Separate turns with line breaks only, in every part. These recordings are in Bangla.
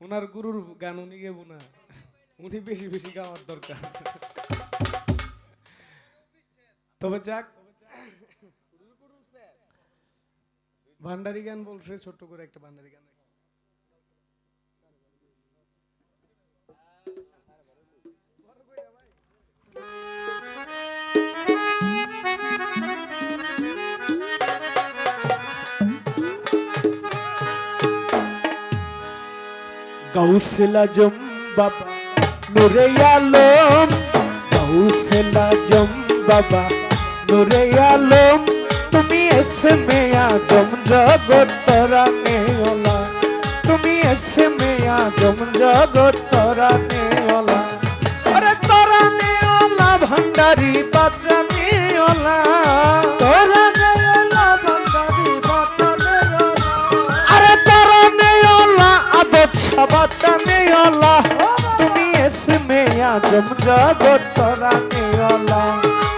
ওনার গুরুর গান উনি গেব না। উনি বেশি বেশি গাওয়ার দরকার। তবে যাক। ভান্ডারি গান বলছে, ছোট্ট করে একটা ভান্ডারি গান।
গৌসল আজম বাবা, নুরে আলম। গৌসল আজম বাবা, নুরে আলম। তুমি এসে মেয়া জম জগৎ তরানে ওলা। তুমি এসে মেয়া জম জগৎ তরানে ওলা। আরে তরানে ওলা, ভান্ডারি বাঁচানে ওলা। মেয়া জম জগৎ তরানে ওলা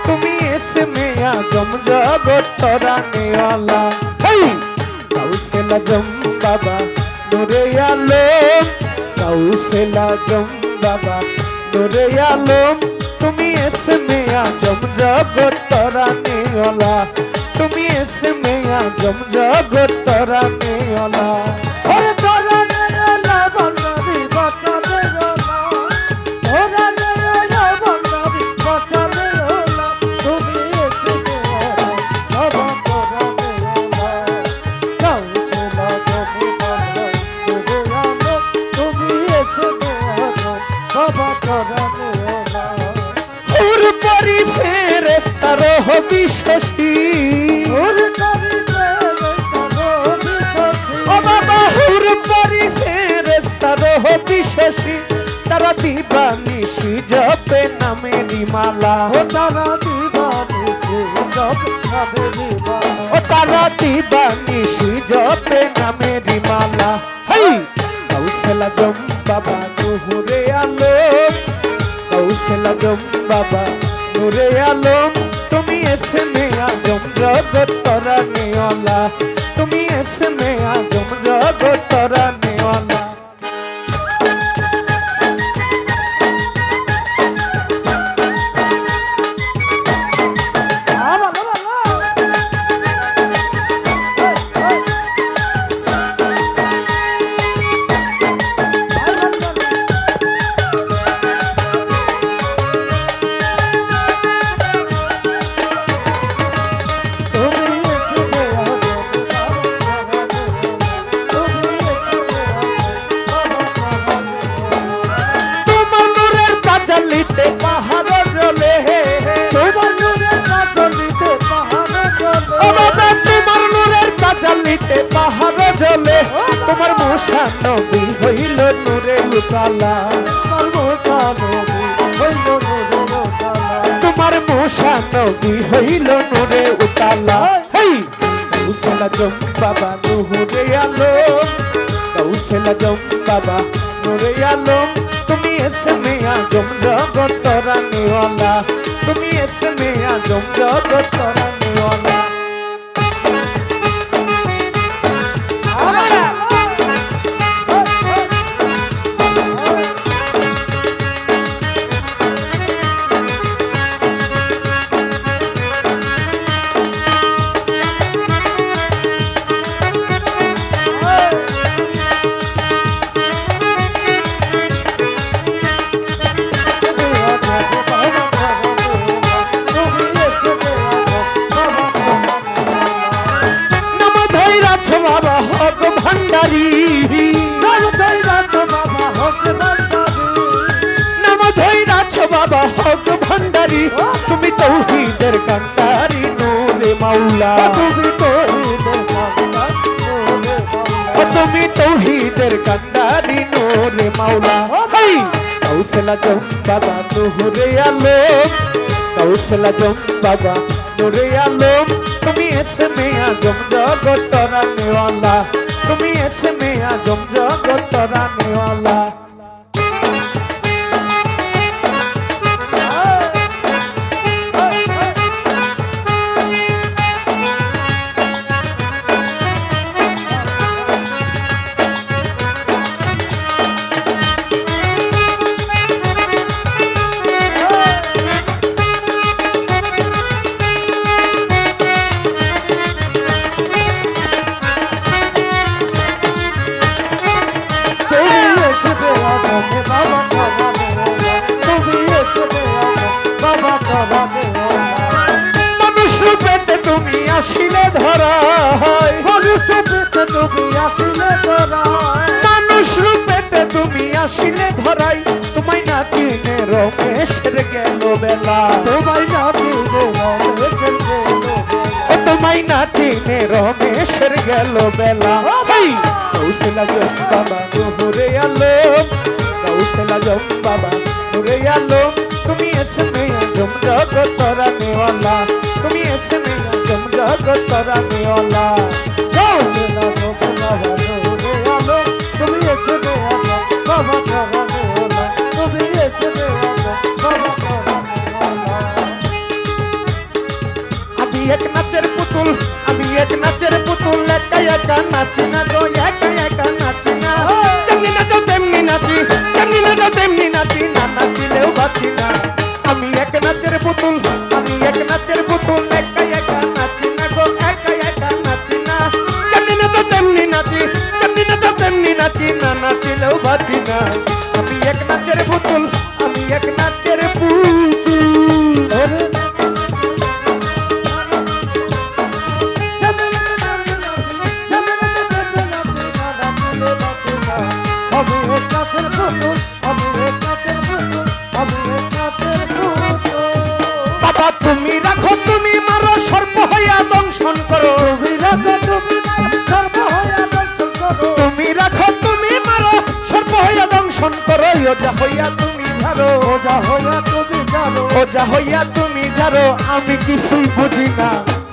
তুমি এসে মেয়া জম জগৎ তরানে ওলা হেই! কাউসেলা জম বাবা, নুরে আলম। কাউসেলা জম বাবা, নুরে আলম। তুমি এসে মেয়া জম জগৎ তরানে ওলা তুমি এসে মেয়া জম জগৎ ওলা ও তারা দিবানিশি জপে নামে নিমালা হেই! কৌশলা জম বাবা তুহুরে আলো কৌশল জম বাবা নুরে আলম। তুমি এসে মেয়া জম জগৎ তরা নেওয়ালা তুমি এসে মেয়া জম তরা নবী হইল নূরে উতালা তোমার মশা নবী হইল নূরে উতালা। হেই! কৌশলা জম বাবা নুহুরে আলো। কৌশলা জম বাবা নুরে আলম তুমি এসে মেয়া জম জগৎ তরা তুমি এসে মেয়া জম জগৎ তরা বাবা হক ভান্ডারি তুমি তৌহিদের কান্ডারি নূরে মাওলা তুমি তৌহিদের ও তুমি তৌহিদের কান্ডারি নূরে মাওলা হেই কৌশলা জম বাবা নুহুরে আলোক কৌশলা জম বাবা নুরে আলম তুমি এসে মেয়া জম জগৎ তরা নেওয়ালা তুমি এসে মেয়া জম জগৎ তরা নেওয়ালা আসিলে ধরাই, তোমায় না চিনে রমেশের গেল বেলা।
তোমায় না চিনে রমেশের গেল
তোমায় না চিনে রমেশের গেল বেলা। কৌশলা জম বাবা ঘুরে আলো। কৌশলা জম বাবা ঘুরে আলো। তুমি এসে মেয়া জম জগত রানেওয়ালা তুমি এসে মেয়া জম জগত রানেওয়ালা
কৌশলা
বাঁচি না আমি এক নাচের পুতুল আমি এক নাচের পুতুল একা ওজা হইয়া তুমি ঝাড়ো।
ওজা হইয়া তুমি জানো
ওজা হইয়া তুমি ঝাড়ো। আমি কিছুই বুঝি না।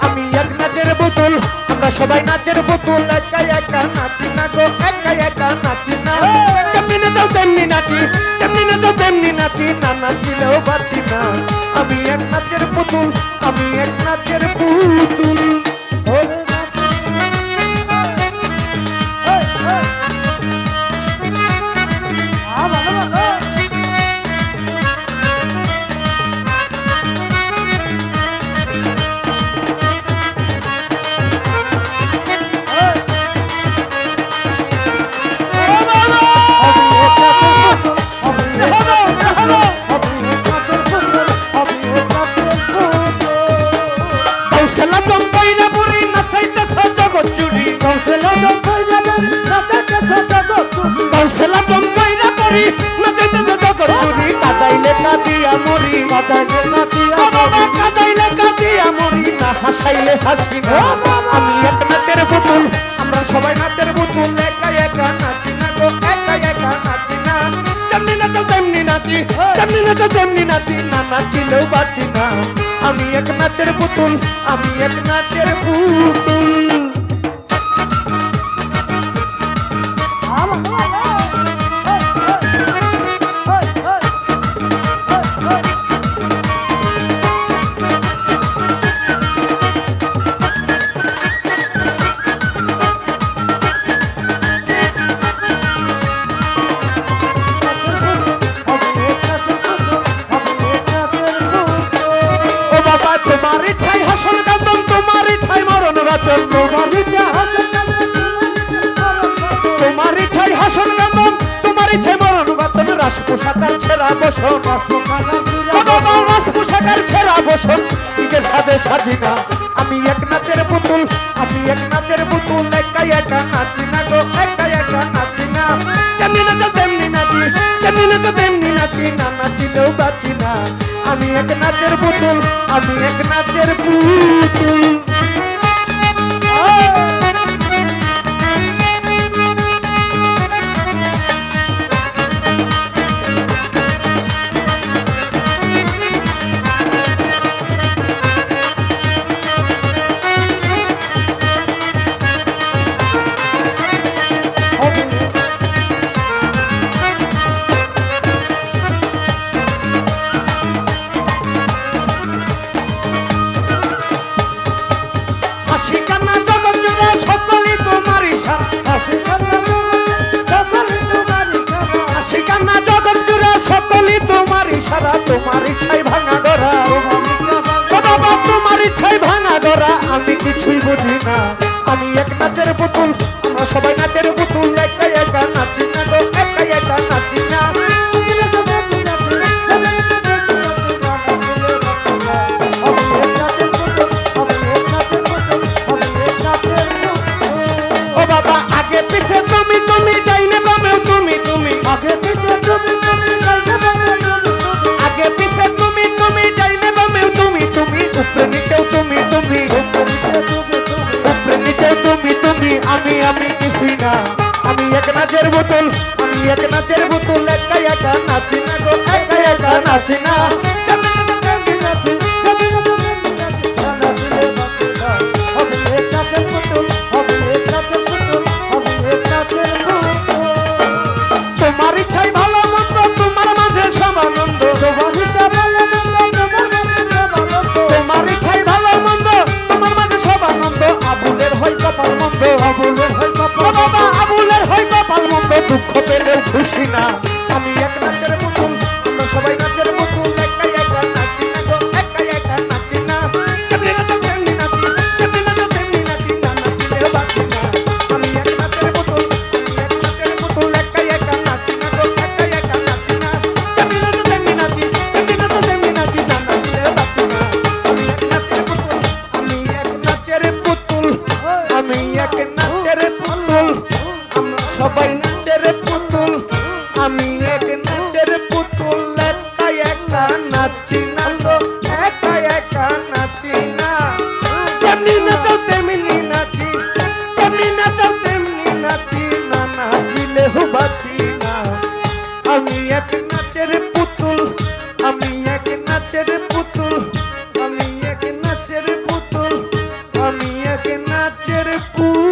আমি এক নাচের বোতল আমরা সবাই নাচের বোতল একা একা নাচি না গো একা একা নাচি না। যেমনি নাচাও তেমনি নাচি যেমনি নাচাও তেমনি নাচি। না নাচিলেও বাঁচি না। কাদিয়া মরি বাবা কাদাইলে কাদিয়া মরি। না হাসাইলে হাসি না। আমি এক নাচের পুতুল আমরা সবাই নাচের পুতুল। একা একা নাচি না গো একা একা নাচি না। যেমনি নাচো তেমনি নাচি। তেমনি নাচো তেমনি নাচি না নাচিলেও বাঁচি না। আমি এক নাচের পুতুল আমি এক নাচের পুতুল। ও বাচন তোমার তোমার হাসল কান্দন তোমার ইচ্ছে মরণ বাতন রাস ছেঁড়া বসন রাস ছেঁড়া বসন সাজে সাজি না আমি এক নাচের পুতুল, আমি এক নাচের পুতুল একা একা তোমার ইচ্ছাই আমি আমি কিছুই না। আমি এক নাচের বোতল, আমি এক নাচের বোতল একা একা নাচি না গো একা একা নাচি না। নাচের পুতুল আমি এক নাচের পুতুল আমি এক নাচের পুতুল আমি এক নাচের পুতুল।